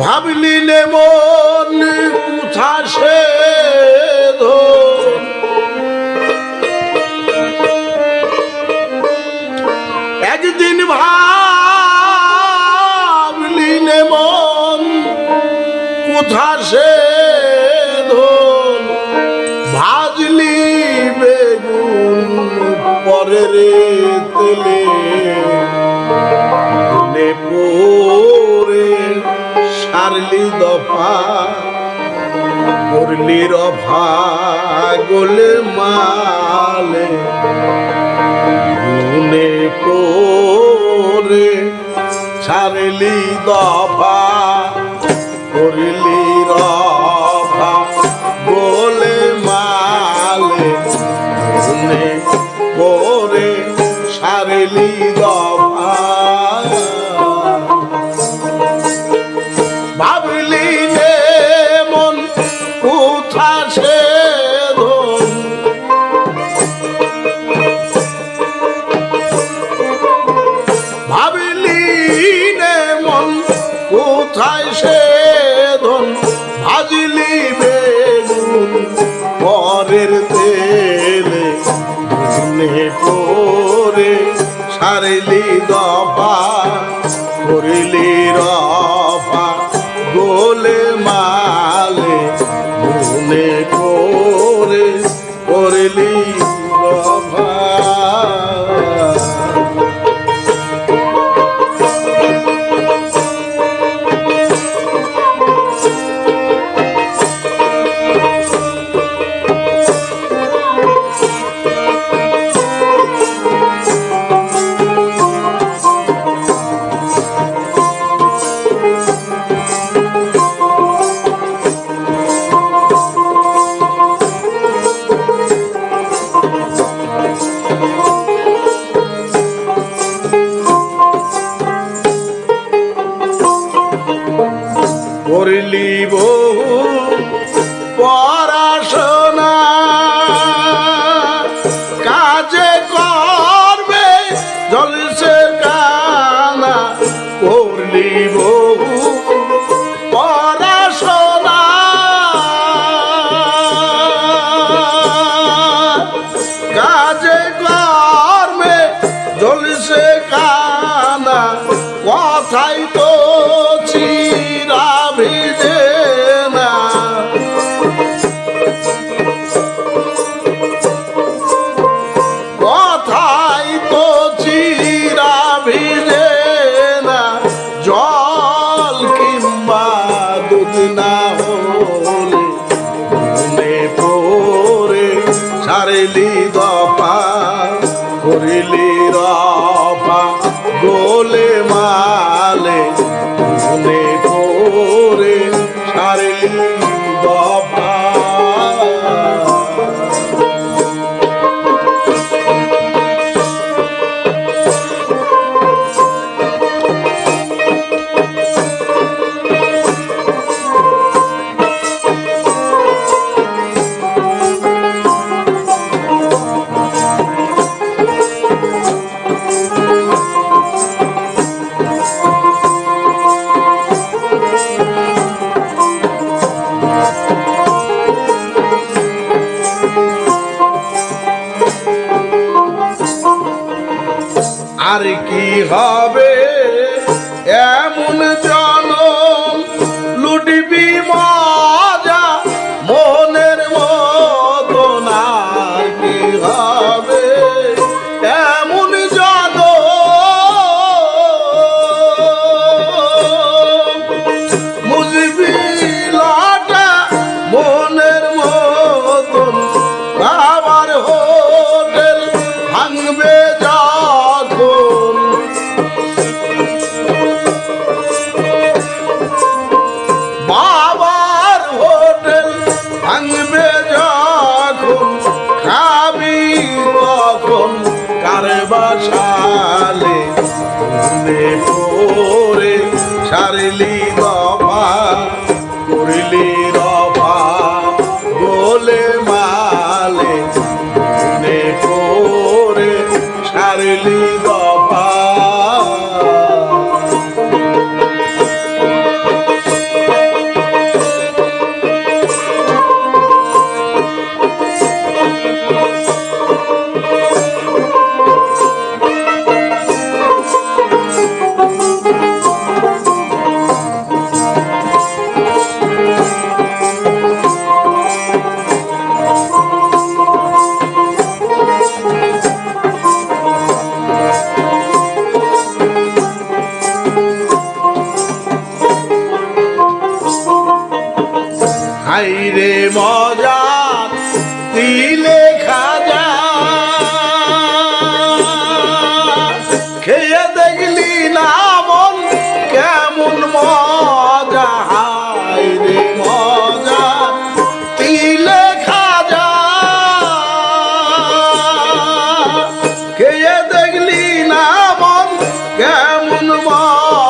ভাবলি নে মন কুথা সে। একদিন ভাবলি নে মন কোথা সে সারলি দফা, করলি রফা গোলে মালে। গুনে পরে ছাড়লি দফা, করলি রফা বলে মালে। গুনে পরে ছাড়লি দফা সারলি দফা করলি রফা বহু পড়াশোনা কাজে করবে, জলসে কানা করলি বহু পড়াশোনা কাজে করবে, জলসে কানা কথাই তো চিরা গোলে মালে মনে পড়ে আর কি হবে? মজা দিলে খাজা। খেয়ে দেখলি না মন, কেমন মজা। হায় রে মজা দিলে খাজা। খেয়ে দেখলি না মন, কেমন মজা।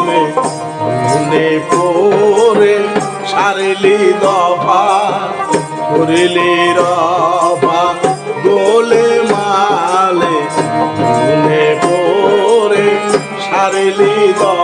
তেলে মনে পড়ে সারিলি দফা করিলি রফা গোলে মালে। মনে পড়ে সারিলি দফা